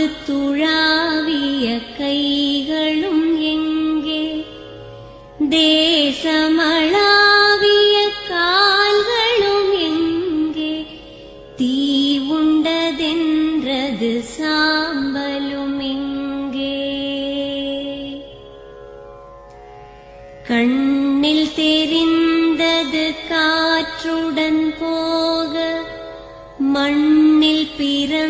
பாய்ந்து துழாவிய கைகளும் எங்கே? தேசமளாவிய கால்களும் எங்கே? தீ உண்டதென்றது சாம்பலும் எங்கே? கண்ணில் தெரிந்தது காற்றுடன் போக மண்ணில் பிறந்த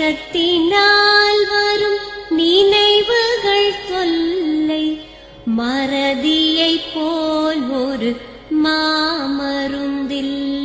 நேசத்தினால் வரும் நினைவுகள் தொல்லை மறதியை போல் ஒரு மாமருந்தில்லை